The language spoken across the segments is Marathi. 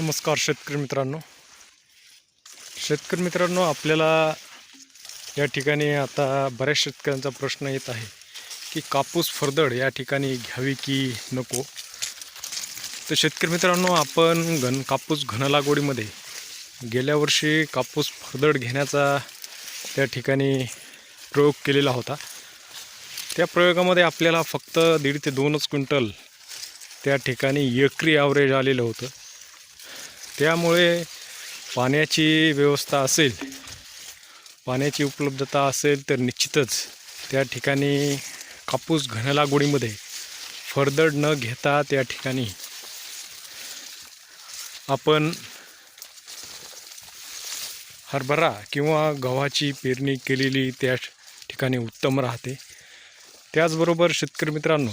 नमस्कार शेतकरी मित्रांनो. शेतकरी मित्रांनो आपल्याला या ठिकाणी आता बऱ्याच शेतकऱ्यांचा प्रश्न येत आहे की कापूस फरदड या ठिकाणी घ्यावी की नको? तर शेतकरी मित्रांनो आपण घन कापूस घन लागवडीमध्ये गेल्या वर्षी कापूस फरदड घेण्याचा त्या ठिकाणी प्रयोग केलेला होता. त्या प्रयोगामध्ये आपल्याला फक्त दीड ते दोनच क्विंटल त्या ठिकाणी एकरी ॲव्हरेज आलेलं होतं. त्यामुळे पाण्याची व्यवस्था असेल पाण्याची उपलब्धता असेल तर निश्चितच त्या ठिकाणी कापूस घनलागवडीमध्ये फरदड न घेता त्या ठिकाणी आपण हरभरा किंवा गव्हाची पेरणी केलेली त्या ठिकाणी उत्तम राहते. त्याचबरोबर शेतकरी मित्रांनो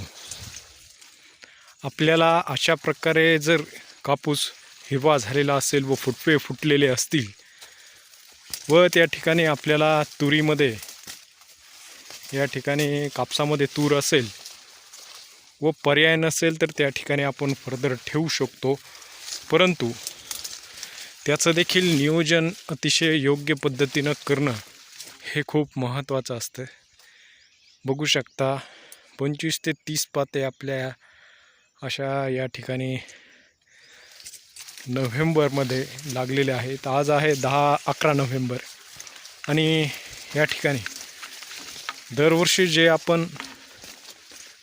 आपल्याला अशा प्रकारे जर कापूस हिरवा झालेला असेल व फुटवे फुटलेले असतील व त्या ठिकाणी आपल्याला तुरीमध्ये या ठिकाणी कापसामध्ये तूर असेल व पर्याय नसेल तर त्या ठिकाणी आपण फर्दर ठेवू शकतो. परंतु त्याचं देखील नियोजन अतिशय योग्य पद्धतीनं करणं हे खूप महत्त्वाचं असतं. बघू शकता पंचवीस ते तीस पाते आपल्या अशा या ठिकाणी नोव्हेंबरमध्ये लागलेले आहेत. आज आहे दहा अकरा नोव्हेंबर. आणि या ठिकाणी दरवर्षी जे आपण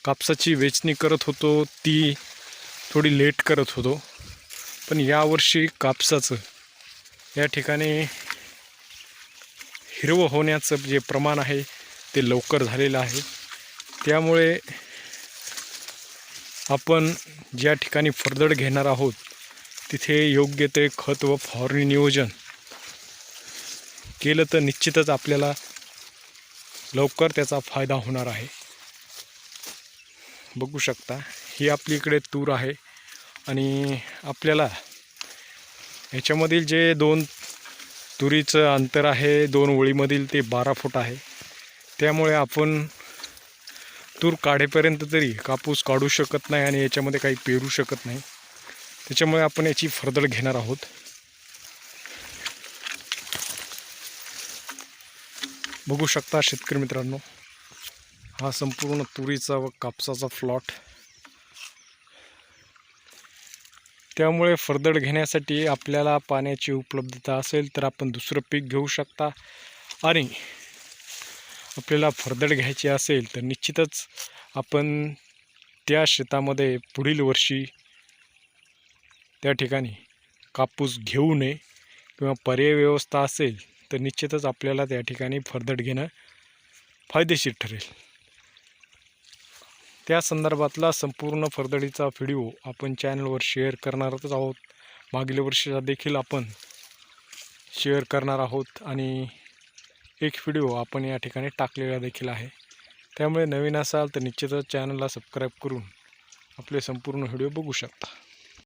कापसाची वेचणी करत होतो ती थोडी लेट करत होतो. पण यावर्षी कापसाचं या ठिकाणी हिरवं होण्याचं जे प्रमाण आहे ते लवकर झालेलं आहे. त्यामुळे आपण ज्या ठिकाणी फरदड घेणार आहोत तिथे योग्य ते खत व फवारणी नियोजन केलं तर निश्चितच आपल्याला लवकर त्याचा फायदा होणार आहे. बघू शकता ही आपली इकडे तूर आहे आणि आपल्याला ह्याच्यामधील जे दोन तुरीचं अंतर आहे दोन ओळीमधील ते बारा फूट आहे. त्यामुळे आपण तूर काढेपर्यंत तरी कापूस काढू शकत नाही आणि याच्यामध्ये काही पेरू शकत नाही. त्याच्यामुळे आपण याची फरदड घेणार आहोत. बघू शकता शेतकरी मित्रांनो हा संपूर्ण तुरीचा व कापसाचा फ्लॉट त्यामुळे फरदड घेण्यासाठी आपल्याला पाण्याची उपलब्धता असेल तर आपण दुसरं पीक घेऊ शकता. आणि आपल्याला फरदड घ्यायची असेल तर निश्चितच आपण त्या शेतामध्ये पुढील वर्षी त्या ठिकाणी कापूस घेऊ नये किंवा पर्याय व्यवस्था असेल तर निश्चितच आपल्याला त्या ठिकाणी फरदड घेणं फायदेशीर ठरेल. त्या संदर्भातला संपूर्ण फरदडीचा व्हिडिओ आपण चॅनलवर शेअर करणारच आहोत. मागील वर्षीचा देखील आपण शेअर करणार आहोत आणि एक व्हिडिओ आपण या ठिकाणी टाकलेला देखील आहे. त्यामुळे नवीन असाल तर निश्चितच चॅनलला सबस्क्राईब करून आपले संपूर्ण व्हिडिओ बघू शकता.